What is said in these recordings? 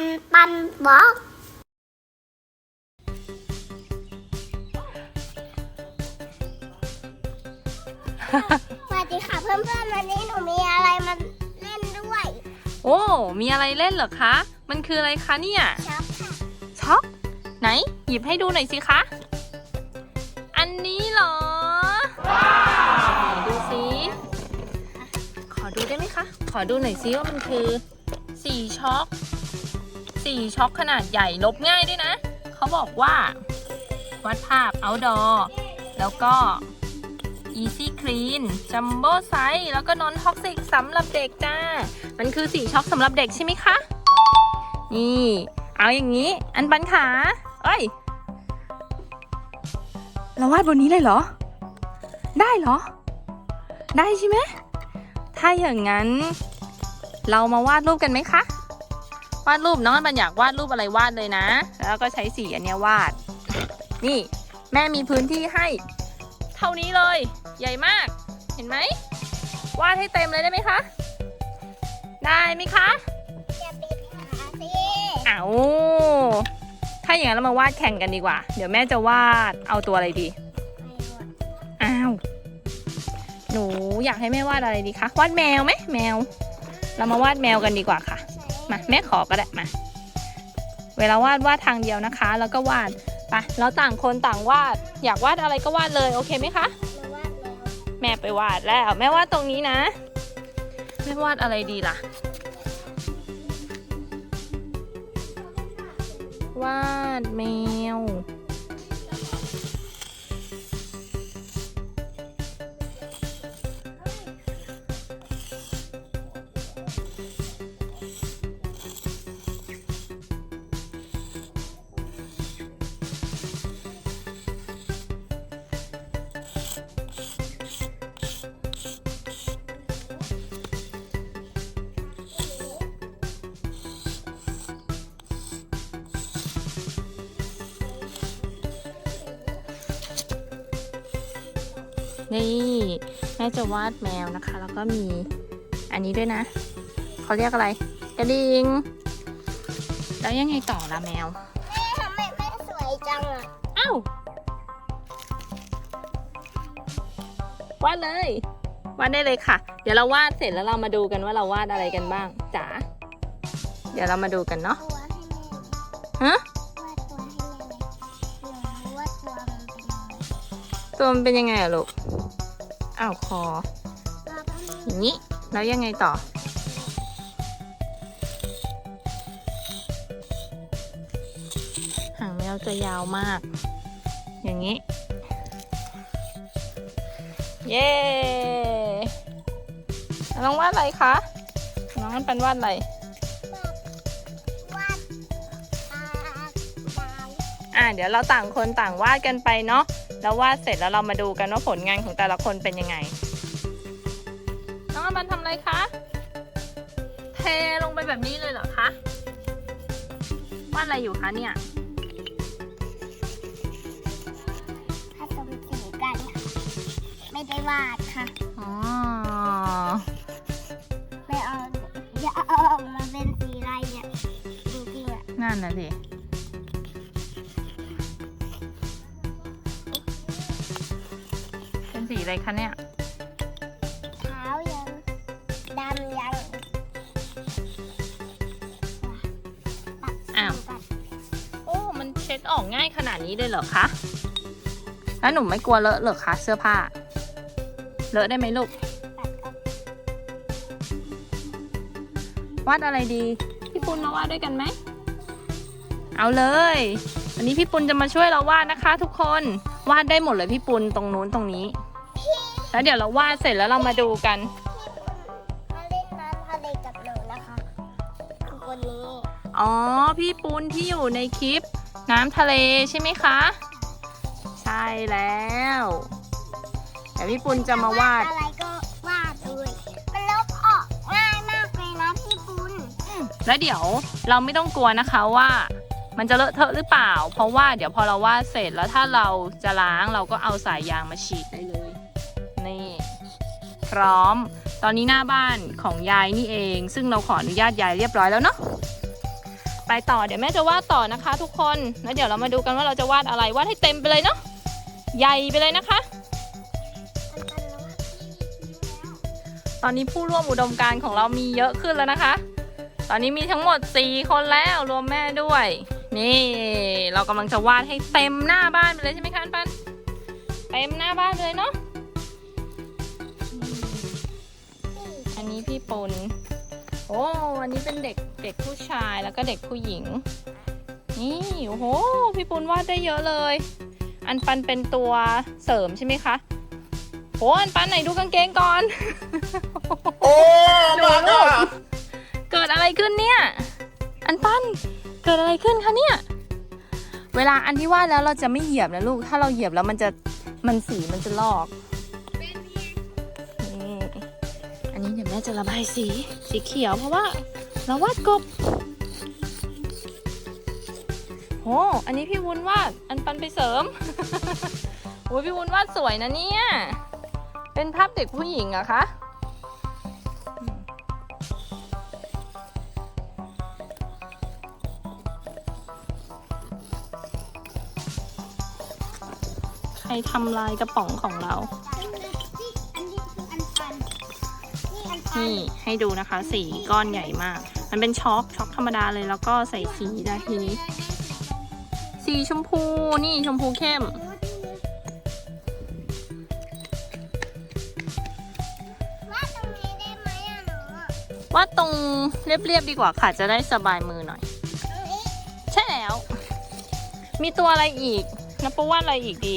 นปันบล็อกสวัสดีค่ะเพื่อนๆวันนี้หนูมีอะไรมาเล่นด้วย โอ้ มีอะไรเล่นเหรอคะ มันคืออะไรคะเนี่ยช็อปค่ะช็อกไหน หยิบให้ดูหน่อยสิคะ อันนี้เหรอ ไหนดูสิ ขอดูได้ไหมคะ ขอดูหน่อยสิว่ามันคือสี่ช็อก สี่ช็อกขนาดใหญ่ลบง่ายด้วยนะ เขาบอกว่า วัดภาพ outdoor แล้วก็ easy clean jumbo size แล้วก็ non toxic สำหรับเด็กจ้า มันคือสี่ช็อกสำหรับเด็กใช่ไหมคะ นี่ เอาอย่างนี้ อันปันขา เอ้ย เราวาดบนนี้เลยเหรอ ได้เหรอ ได้ใช่ไหม ถ้าอย่างนั้น เรามาวาดรูปกันไหมคะ วาดรูปน้องอันปันอยากวาดรูปอะไรวาดเลยนะ แล้วก็ใช้สีอันเนี้ยวาด นี่แม่มีพื้นที่ให้ เท่านี้เลย ใหญ่มาก เห็นไหมวาดให้เต็มเลยได้ไหมคะ ได้ไหมคะอย่าปิดขาสิเอาถ้าอย่างนั้นเรามาวาดแข่งกันดีกว่า เดี๋ยวแม่จะวาดเอาตัวอะไรดีอ้าวหนูอยากให้แม่วาดอะไรดีคะวาดแมวไหมแมว เรามาวาดแมวกันดีกว่าค่ะ มาแม่ขอก็ได้มา เวลาวาดวาดทางเดียวนะคะ แล้วก็วาดไปเราต่างคนต่างวาด อยากวาดอะไรก็วาดเลยโอเคไหมคะมแม่ไปวาดแล้วแม่วาดตรงนี้นะแม่วาดอะไรดีล่ะ วาดแมว นี่แม่จะวาดแมวนะคะ แล้วก็มีอันนี้ด้วยนะเขาเรียกอะไร กระดิ่งแล้วยังไงต่อละแมวแม่ทำไมแม่สวยจังอะอ้าววาดเลยวาดได้เลยค่ะ เดี๋ยวเราวาดเสร็จแล้วเรามาดูกันว่าเราวาดอะไรกันบ้างจ๋าเดี๋ยวเรามาดูกันเนาะตัวให้แม่ฮะวาดตัวให้แม่หนูรู้ว่าตัวมันเป็นยังไงตัวมันเป็นยังไงอะลูก อ้าวคอตัวมันอย่างนี้ แล้วยังไงต่อ หางแมวจะยาวมาก อย่างนี้ เย้น้องวาดอะไรคะ น้องอันเป็นวาดอะไรวาดตาตาอ่าเดี๋ยวเราต่างคนต่างวาดกันไปเนาะ แล้ววาดเสร็จแล้วเรามาดูกันว่าผลงานของแต่ละคนเป็นยังไง น้องอันบันทำอะไรคะ เทลงไปแบบนี้เลยเหรอคะ วาดอะไรอยู่คะเนี่ย ผสมสีกันค่ะไม่ได้วาดค่ะ อ๋อ ไม่เอาจะเอาออกมาเป็นสีอะไรเนี่ยจริงๆอะนั่นน่ะสิ สีอะไรคะเนี่ยเท้ายังดำยังอ้าว โอ้ มันเช็ดออกง่ายขนาดนี้เลยเหรอคะ แล้วหนูไม่กลัวเลอะเหรอคะเสื้อผ้า เลอะได้ไหมลูกตัดก็วาดอะไรดี พี่ปุณมาวาดด้วยกันไหม เอาเลย วันนี้พี่ปุณจะมาช่วยเราวาดนะคะ ทุกคน วาดได้หมดเลยพี่ปุณตรงนู้นตรงนี้ แล้วเดี๋ยวเราวาดเสร็จแล้วเรามาดูกันมาเล่นน้ำทะเลกับหนูนะคะคือคนนี้อ๋อ พี่ปุณที่อยู่ในคลิป น้ำทะเลใช่ไหมคะ ใช่แล้วเดี๋ยวพี่ปุณจะมาวาด อะไรก็วาดเลยมันลบออกง่ายมากเลยนะพี่ปุณแล้วเดี๋ยวเราไม่ต้องกลัวนะคะว่า มันจะเลอะเทอะหรือเปล่า เพราะว่าเดี๋ยวพอเราวาดเสร็จแล้วถ้าเราจะล้างเราก็เอาสายยางมาฉีดได้เลยนี่ พร้อม ตอนนี้หน้าบ้านของยายนี่เอง ซึ่งเราขออนุญาตยายเรียบร้อยแล้วเนาะไปต่อเดี๋ยวแม่จะวาดต่อนะคะ ทุกคนแล้วเดี๋ยวเรามาดูกันว่าเราจะวาดอะไรวาดให้เต็มไปเลยเนาะใหญ่ไปเลยนะคะ ตอนนี้ผู้ร่วมอุดมการของเรามีเยอะขึ้นแล้วนะคะ ตอนนี้มีทั้งหมด 4 คนแล้วรวมแม่ด้วย นี่ เรากำลังจะวาดให้เต็มหน้าบ้านไปเลยใช่ไหมคะปันเต็มหน้าบ้านเลยเนาะ นนี้พี่ปุนโอ้อันนี้เป็นเด็กเด็กผู้ชายแล้วก็เด็กผู้หญิง นี่โอ้โหพี่ปุนวาดได้เยอะเลย อันปันเป็นตัวเสริมใช่ไหมคะโอ้อันปันไหนดูกางเกงก่อน โอ้ดูมาลูค่ะกเกิดอะไรขึ้นเนี่ย อันปั้นเกิดอะไรขึ้นคะเนี่ยเวลาอันที่วาดแล้วเราจะไม่เหยียบนะลูก ถ้าเราเหยียบแล้วมันจะมันสีมันจะลอก จะระบายสี สีเขียวเพราะว่าเราวาดกบโอ้อันนี้พี่วุ้นวาด อันปันไปเสริม โอ้ยพี่วุ้นวาดสวยนะเนี่ย เป็นภาพเด็กผู้หญิงอะคะ ใครทำลายกระป๋องของเรา นี่ให้ดูนะคะ สีก้อนใหญ่มาก มันเป็นช็อกช็อกธรรมดาเลยแล้วก็ใส่สีได้ทีนี้ สีชมพูนี่ชมพูเข้ม ว่าตรงนี้ได้ไหมอะหนูอะวาตรงเรียบๆดีกว่าค่ะจะได้สบายมือหน่อย ตรงนี้ใช่แล้ว มีตัวอะไรอีกนับปะวาอะไรอีกดี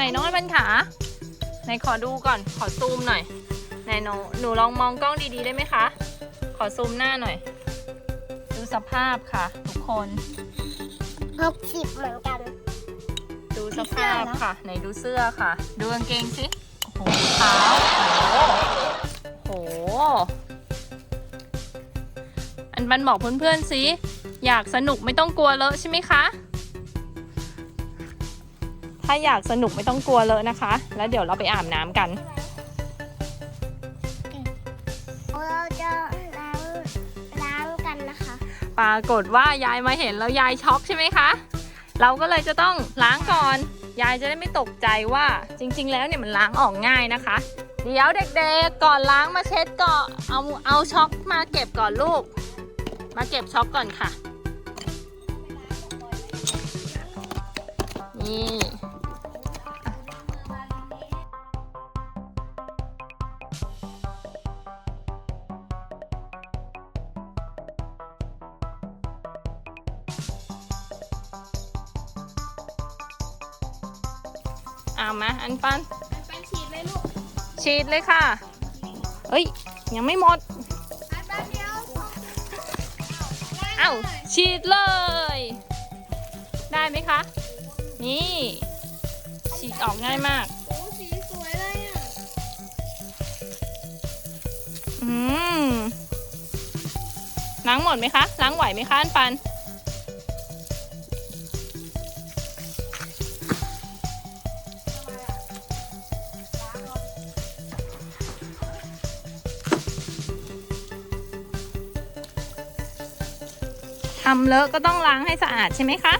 ไหนน้องอันปันขาไหนขอดูก่อนขอซูมหน่อยไหนหนูหนูลองมองกล้องดีๆได้ไหมคะ ขอซูมหน้าหน่อย ดูสภาพค่ะ ทุกคนหกสิบเหมือนกัน ดูสเสื้อภาพเหรอค่ะ ไหนดูเสื้อค่ะ ดูกางเกงสิโอ้โหขาวโอ้โห อันบันบอกเพื่อนๆสิอยากสนุกไม่ต้องกลัวเลอะใช่ไหมคะ ถ้าอยากสนุกไม่ต้องกลัวเลอะนะคะ แล้วเดี๋ยวเราไปอาบน้ำกัน เราจะล้างล้างกันนะคะปรากฏว่ายายมาเห็นแล้วยายช็อกใช่ไหมคะ เราก็เลยจะต้องล้างก่อน ยายจะได้ไม่ตกใจว่าจริง ๆ แล้วเนี่ยมันล้างออกง่ายนะคะ เดี๋ยวเด็กๆก่อนล้างมาเช็ดก่อนเอาเอาช็อกมาเก็บก่อนลูก มาเก็บช็อกก่อนค่ะ นี่ เอามาอันปันไปฉีดเลยลูก ฉีดเลยค่ะเอ้ย ยังไม่หมดแป๊บเดียวเอ้าฉีดเลย ได้ไหมคะ นี่ ฉีดออกง่ายมากโอ้สีสวยเลยอะ อืมล้างหมดไหมคะ ล้างไหวไหมคะอันปันำเลอะก็ต้องล้างให้สะอาดใช่ไหมคะ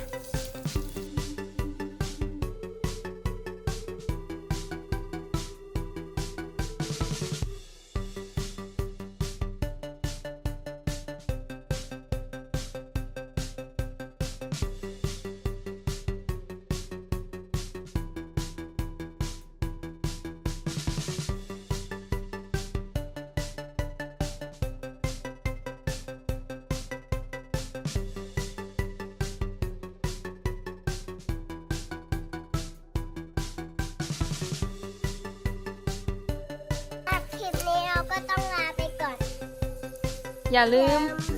ต้องลาไปก่อน อย่าลืมอย่า